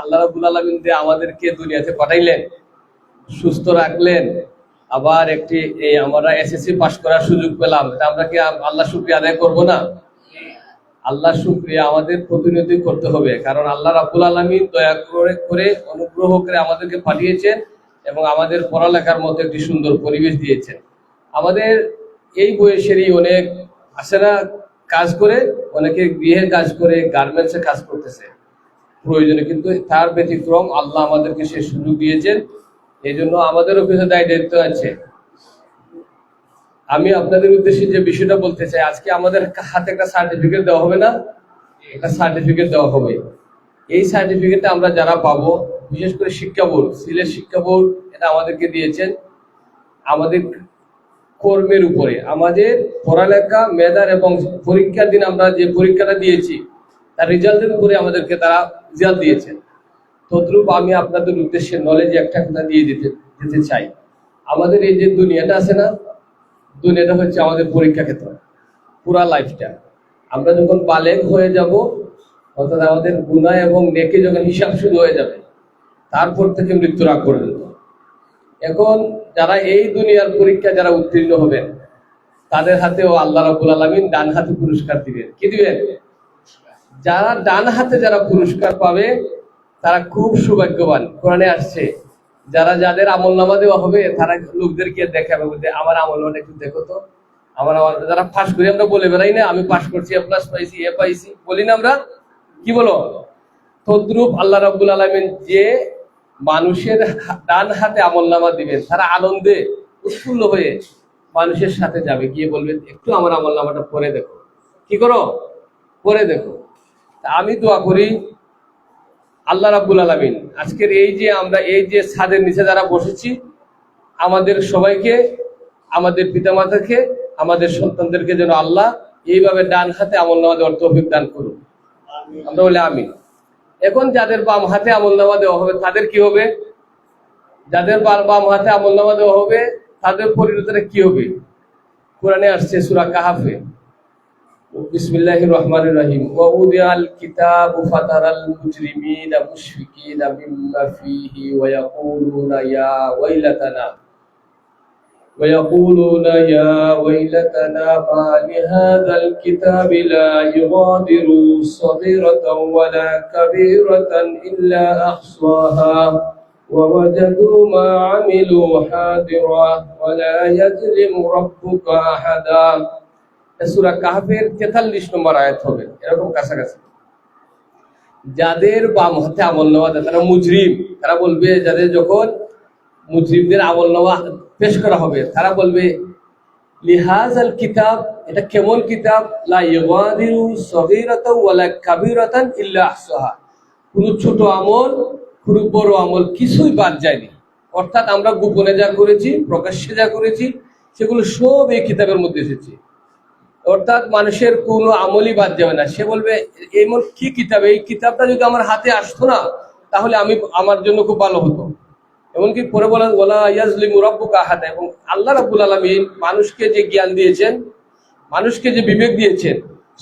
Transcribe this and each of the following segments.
আল্লাহ রাবুল আলমিন দিয়ে আমাদেরকে দুনিয়াতে পাঠাইলেন, সুস্থ রাখলেন, আবার একটি এই আমরা এসএসসি পাস করার সুযোগ পেলাম। আমরা কি আল্লাহ শুক্রিয়া আদায় করব না? আল্লাহ শুক্রিয়া আমাদের প্রতিনিধি করতে হবে, কারণ আল্লাহ রাবুল আলমিন দয়া করে করে অনুগ্রহ করে আমাদেরকে পাঠিয়েছেন এবং আমাদের পড়ালেখার মতো একটি সুন্দর পরিবেশ দিয়েছেন। আমাদের এই বয়সেরই অনেক আছে না কাজ করে, অনেকে গৃহের কাজ করে গার্মেন্টসে কাজ করতেছে। প্রয়োজনে, কিন্তু তার ব্যতিক্রম আল্লাহ আমাদেরকে সে সুযোগ দিয়েছেন। এই জন্য আমাদেরও কিছু দায় দায়িত্ব আছে। আমি আপনাদের উদ্দেশ্যে যে বিষয়টা বলতে চাই, আজকে আমাদের হাতে একটা সার্টিফিকেট দেওয়া হবে না? একটা সার্টিফিকেট দেওয়া হবে। এই সার্টিফিকেটটা আমরা যারা পাবো, বিশেষ করে শিক্ষা বোর্ড, সিলেট শিক্ষা বোর্ড, এটা আমাদেরকে দিয়েছেন। আমাদের কর্মের উপরে, আমাদের পড়ালেখা, মেধার এবং পরীক্ষার দিন আমরা যে পরীক্ষাটা দিয়েছি তার রেজাল্টের উপরে আমাদেরকে তারা রেজাল্ট দিয়েছেন। তদ্রূপ আমি আপনাদের উদ্দেশ্যে নলেজে একটা কথা দিয়ে দিতে দিতে চাই। আমাদের এই যে দুনিয়াটা আছে না, দুনিয়াটা হচ্ছে আমাদের পরীক্ষা ক্ষেত্র, পুরা লাইফটা আমরা যখন বালেগ হয়ে যাব, অর্থাৎ আমাদের গুণা এবং নেকে যখন হিসাব শুরু হয়ে যাবে, তারপর থেকে মৃত্যুর আগ পর্যন্ত। এখন যারা এই দুনিয়ার পরীক্ষা যারা উত্তীর্ণ হবেন, তাদের হাতেও আল্লাহ রাবুল আলমিন ডান হাতে পুরস্কার দিবেন। কি দিবেন? যারা ডান হাতে যারা পুরস্কার পাবে, তারা খুব সৌভাগ্যবান। কোরআনে আসছে, যারা যাদের আমল নামা দেওয়া হবে, তারা লোকদেরকে দেখাবে বলতে, আমার আমল নামাটা একটু দেখো তো। আমার আমার যারা পাশ করি, আমরা বলে বেড়াই না, আমি পাশ করছি এ প্লাস পাইছি এ পাইছি। বলি না আমরা, কি বলো? তদ্রুপ আল্লাহ রাব্বুল আলমিন যে মানুষের ডান হাতে আমল নামা দিবেন, তারা আনন্দে উৎফুল্ল হয়ে মানুষের সাথে যাবে। গিয়ে বলবে একটু আমার আমল নামাটা পরে দেখো। কি করো? পরে দেখো। আমি দোয়া করি আল্লাহ রাব্বুল আলামিন। আজকের এই যে আমরা এই যে ছাদের নিচে যারা বসেছি আমাদের সবাইকে আমাদের পিতামাতাকে আমাদের সন্তানদেরকে যেন আল্লাহ এইভাবে ডান হাতে আমল নামা দেওয়ার তৌফিক দান করুন আমরা বলে আমি এখন যাদের বাম হাতে আমল নামা দেওয়া হবে তাদের কি হবে? যাদের বাম হাতে আমল নামা দেওয়া হবে তাদের পরিণতিটা কি হবে? কোরআনে আসছে সুরা কাহাফে। بسم الله الرحمن الرحيم. ووضع الكتاب فترى المجرمين مشفقين مما فيه ويقولون يا ويلتنا. ويقولون يا ويلتنا ما لهذا الكتاب لا يغادر صغيرة ولا كبيرة إلا أحصاها. ووجدوا ما عملوا حاضرا ولا يظلم ربك أحدا. সুরা কাহাফের তেতাল্লিশ নম্বর আয়াত হবে। এরকম কাছাকাছি। যাদের বাম হাতে আমল নেওয়া তারা মুজরিম। তারা বলবে, যাদের যখন মুজরিমদের আমল নেওয়া পেশ করা হবে, তারা বলবে লিহাজ আল কিতাব, এটা কেমন কিতাব? ওয়ালা কাবীরাতান ইল্লা আহসাহা। কোনো ছোট আমল, কোনো বড় আমল কিছুই বাদ যায়নি। অর্থাৎ আমরা গোপনে যা করেছি, প্রকাশ্যে যা করেছি, সেগুলো সব এই কিতাবের মধ্যে এসেছে। অর্থাৎ মানুষের কোনো আমলই বাদ যাবে না। সে বলবে, এমন কি কিতাব? এই কিতাবটা যদি আমার হাতে আসতো না, তাহলে আমি আমার জন্য খুব ভালো হতো। এমনকি পরে বলেন ওলা ইয়াজলিম রব্বুকা আহাদা। এবং আল্লাহ রাব্বুল আলামিন মানুষকে যে জ্ঞান দিয়েছেন, মানুষকে যে বিবেক দিয়েছেন,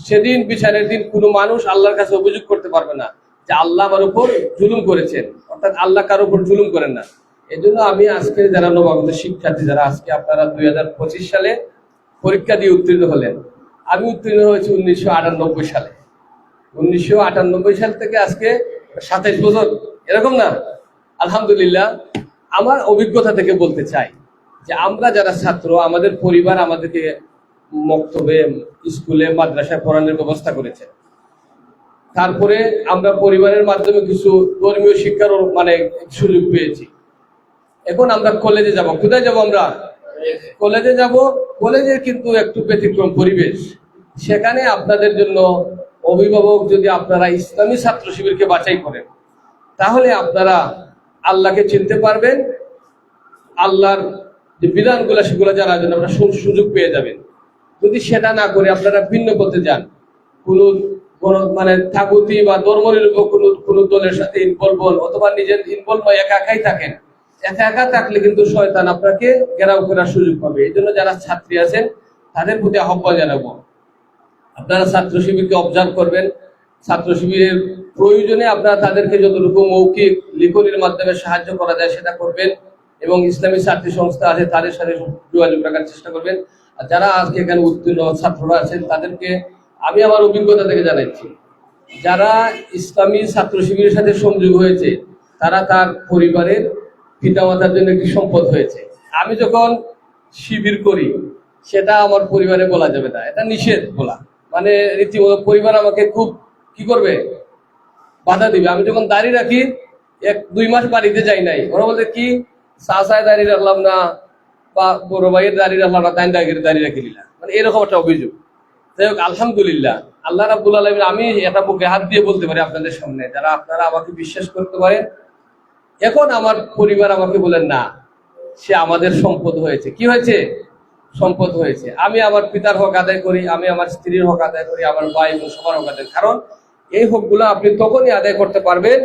সেদিন বিচারের দিন কোনো মানুষ আল্লাহর কাছে অভিযোগ করতে পারবে না যে আল্লাহ আমার উপর জুলুম করেছেন। অর্থাৎ আল্লাহ কারও উপর জুলুম করেন না। এই জন্য আমি আজকে যারা নবাগত শিক্ষার্থী, যারা আজকে আপনারা দুই হাজার পঁচিশ সালে পরীক্ষা দিয়ে উত্তীর্ণ হলেন আমি উত্তীর্ণ হয়েছি উনিশশো আটানব্বই সালে। উনিশশো আটানব্বই সাল থেকে আজকে সাতাইশ বছর। এরকম না? আলহামদুলিল্লাহ, আমার অভিজ্ঞতা থেকে বলতে চাই যে আমরা যারা ছাত্র, আমাদের পরিবার আমাদেরকে মক্তবে, স্কুলে, মাদ্রাসায় পড়ানোর ব্যবস্থা করেছে। তারপরে আমরা পরিবারের মাধ্যমে কিছু ধর্মীয় শিক্ষার মানে সুযোগ পেয়েছি। এখন আমরা কলেজে যাব। কোথায় যাব আমরা? কলেজে যাব কলেজে কিন্তু একটু ব্যতিক্রম পরিবেশ। সেখানে আপনাদের জন্য অভিভাবক যদি আপনারা ইসলামী ছাত্র শিবিরকে বাছাই করেন, তাহলে আপনারা আল্লাহকে চিনতে পারবেন। আল্লাহর যে বিধানগুলো, সেগুলো জানার জন্য আপনারা সুযোগ পেয়ে যাবেন। যদি সেটা না করে আপনারা ভিন্ন পথে যান, কোন মানে থাকুতি বা ধর্মনিরপেক্ষ কোনো কোনো দলের সাথে ইনভলভ হন অথবা নিজের ইনভলভ একা একাই থাকেন একা একা থাকলে কিন্তু শয়তান আপনাকে ঘেরাও করার সুযোগ পাবে। এই জন্য যারা ছাত্রী আছেন, তাদের প্রতি আহ্বান জানাব। আপনারা ছাত্র শিবিরকে অবজার্ভ করবেন। ছাত্র শিবিরের প্রয়োজনে আপনারা তাদেরকে যতটুকু মৌখিক লিখনির মাধ্যমে সাহায্য করা যায় সেটা করবেন এবং ইসলামী ছাত্রী সংস্থা আছে, তাদের সাথে যোগাযোগ রাখার চেষ্টা করবেন। আর যারা আজকে এখানে উত্তীর্ণ ছাত্ররা আছেন, তাদেরকে আমি আমার অভিজ্ঞতা থেকে জানাচ্ছি। যারা ইসলামী ছাত্র শিবিরের সাথে সংযোগ হয়েছে, তারা তার পরিবারের পিতামাতার জন্য একটি সম্পদ হয়েছে? আমি যখন শিবির করি, সেটা আমার পরিবারে বলা যাবে না। এটা নিষেধ বলা। মানে রীতিমতো পরিবার আমাকে খুব কি করবে? বাধা দিবে। আমি যখন দাঁড়িয়ে রাখি, এক, দুই মাস বাড়িতে যাই নাই। ওরা বলতে কি? চাষায় দাঁড়িয়ে রাখলাম না বা বড় ভাইয়ের দাঁড়িয়ে রাখলাম না তাই দাঁড়িয়ে দাঁড়িয়ে রাখি দিলাম মানে এরকম একটা অভিযোগ। যাই হোক, আলহামদুলিল্লাহ। আল্লাহ রাবুল আলমিন, আমি এটা বুকে হাত দিয়ে বলতে পারি আপনাদের সামনে। যারা আপনারা আমাকে বিশ্বাস করতে পারেন এখন আমার পরিবার আমাকে বলেন, না, সে আমাদের সম্পদ হয়েছে। কি হয়েছে? সম্পদ হয়েছে। আমি আমার পিতার হক আদায় করি, আমি আমার স্ত্রীর হক আদায় করি, আমার ভাই বোন সবার হক আদায় কারণ এই হকগুলো আপনি তখনই আদায় করতে পারবেন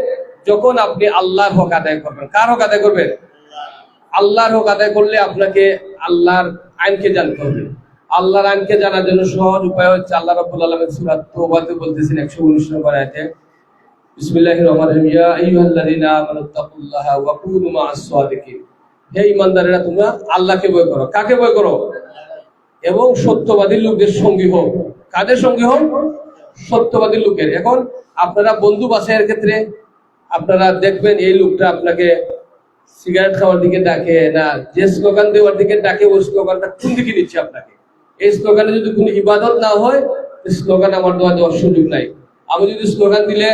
যখন আপনি আল্লাহর হক আদায় করবেন। কার হক আদায় করবেন? আল্লাহর হক আদায় করলে আপনাকে আল্লাহর আইনকে জানতে হবে। আল্লাহর আইনকে জানার জন্য সহজ উপায় হচ্ছে আল্লাহ রাব্বুল আলামিন সূরা তওবাতে বলতেছেন 119 নম্বর আয়াতে বিসমিল্লাহির রহমানির রহিম। ইয়া আইয়ুহাল্লাযীনা আমানু তাকুল্লাহা ওয়া কুনু মা'আস সাদিকিন। হে ঈমানদারেরা, তোমরা আল্লাহকে ভয় করো। কাকে ভয় করো? এবং সত্যবাদী লোকদের সঙ্গী হোক কাদের সঙ্গী হোক সত্যবাদী লোকের। এখন আপনারা বন্ধু বাছাইয়ের ক্ষেত্রে আপনারা দেখবেন এই লোকটা আপনাকে সিগারেট খাওয়ার দিকে ডাকে না, যে স্লোগান দেওয়ার দিকে ডাকে, ওই স্লোগানটা কোন দিকে দিচ্ছে আপনাকে? এই স্লোগানে যদি কোনো ইবাদত না হয় স্লোগান আমার দেওয়া দেওয়ার সুযোগ নাই। আমি যদি স্লোগান দিলে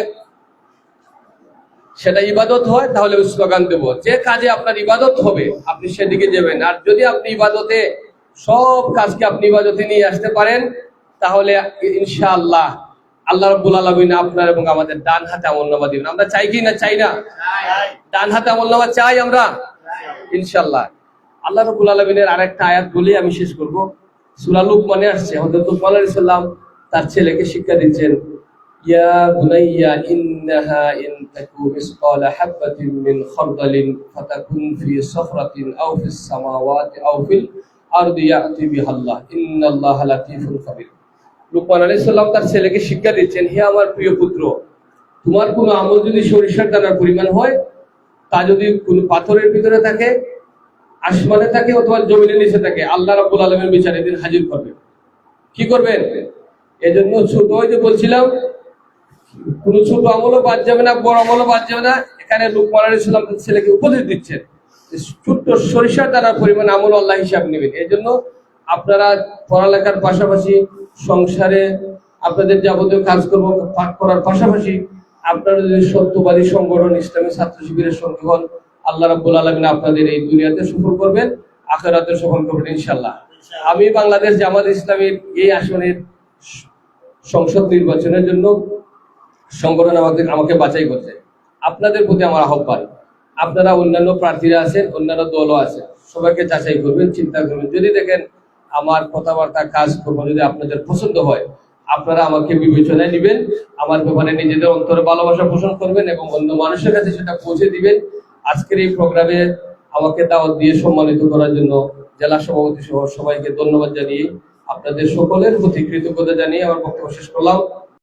সেটা ইবাদত হয়, তাহলে স্লোগান দেব, যে কাজে আপনার ইবাদত হবে, আপনি সেদিকে যাবেন। আর যদি আপনি ইবাদতে সব কাজকে আপনি ইবাদতে নিয়ে আসতে পারেন, তাহলে ইনশাআল্লাহ আল্লাহ রাব্বুল আলামিন আপনার এবং আমাদের ডান হাতে আমলনামা দিবেন। আমরা চাই কি না চাই না? ডান হাতে আমলনামা চাই আমরা? ইনশাআল্লাহ। আল্লাহ রাব্বুল আলামিনের আরেকটা আয়াত বলে আমি শেষ করব। সূরা মানে আসছে আলাইহিস সালাম তার ছেলেকে শিক্ষা দিচ্ছেন ইয়া বুনাইয়া ইন্নাহা ইন তাকু মিসকালা হাববাতিন মিন খারদালিন ফাতাকুন ফি সফরাতিন আও ফিস সামাওয়াতি আও ফিল আরদি ইয়াতি বিহাল্লাহ ইন্নাল্লাহা লাতীফুন খাবীর লুকমান আলাইহিস সালাম তার ছেলেকে শিক্ষা দিচ্ছেন, হে আমার প্রিয় পুত্র, তোমার কোনো আমল যদি সরিষার দানার পরিমাণ হয়, তা যদি কোনো পাথরের ভিতরে থাকে, আসমানে থাকে অথবা জমিনের নিচে থাকে, আল্লাহ রাব্বুল আলামিন বিচারে দিন হাজির করবে। কি করবেন? এজন্য ছোট যে বলছিলাম কোন ছোট আমলও বাদ যাবে না, বড় আমলও বাদ যাবে না। এখানে লুকমান সালাম ছেলেকে উপদেশ দিচ্ছেন ছোট্ট পরিমাণ আমল আল্লাহ হিসাব নেবেন। এই জন্য আপনারা পড়ালেখার পাশাপাশি সংসারে আপনাদের যাবতীয় কাজকর্ম পাঠ করার পাশাপাশি আপনারা যদি সত্যবাদী সংগঠন, ইসলামী ছাত্র শিবিরের সঙ্গে হন আল্লাহ রাব্বুল আলামিন আপনাদের এই দুনিয়াতে সফল করবেন আখেরাতে সফল করবেন ইনশাল্লাহ আমি বাংলাদেশ জামাত ইসলামের এই আসনের সংসদ নির্বাচনের জন্য সংগঠন আমাদের, আমাকে বাছাই করছে। আপনাদের প্রতি আমার আহ্বান। আপনারা অন্যান্য প্রার্থীরা আছেন, অন্যান্য দলও আছে। সবাইকে যাচাই করবেন, চিন্তা করবেন। যদি দেখেন আমার কথাবার্তা, কাজ করব যদি আপনাদের পছন্দ হয়, আপনারা আমাকে বিবেচনায় নেবেন। আমার ব্যাপারে নিজেদের অন্তরে ভালোবাসা পোষণ করবেন এবং অন্য মানুষের কাছে সেটা পৌঁছে দিবেন। আজকের এই প্রোগ্রামে আমাকে দাওয়াত দিয়ে সম্মানিত করার জন্য জেলা সভাপতি সহ সবাইকে ধন্যবাদ জানিয়ে আপনাদের সকলের প্রতি কৃতজ্ঞতা জানিয়ে আমার বক্তব্য শেষ করলাম।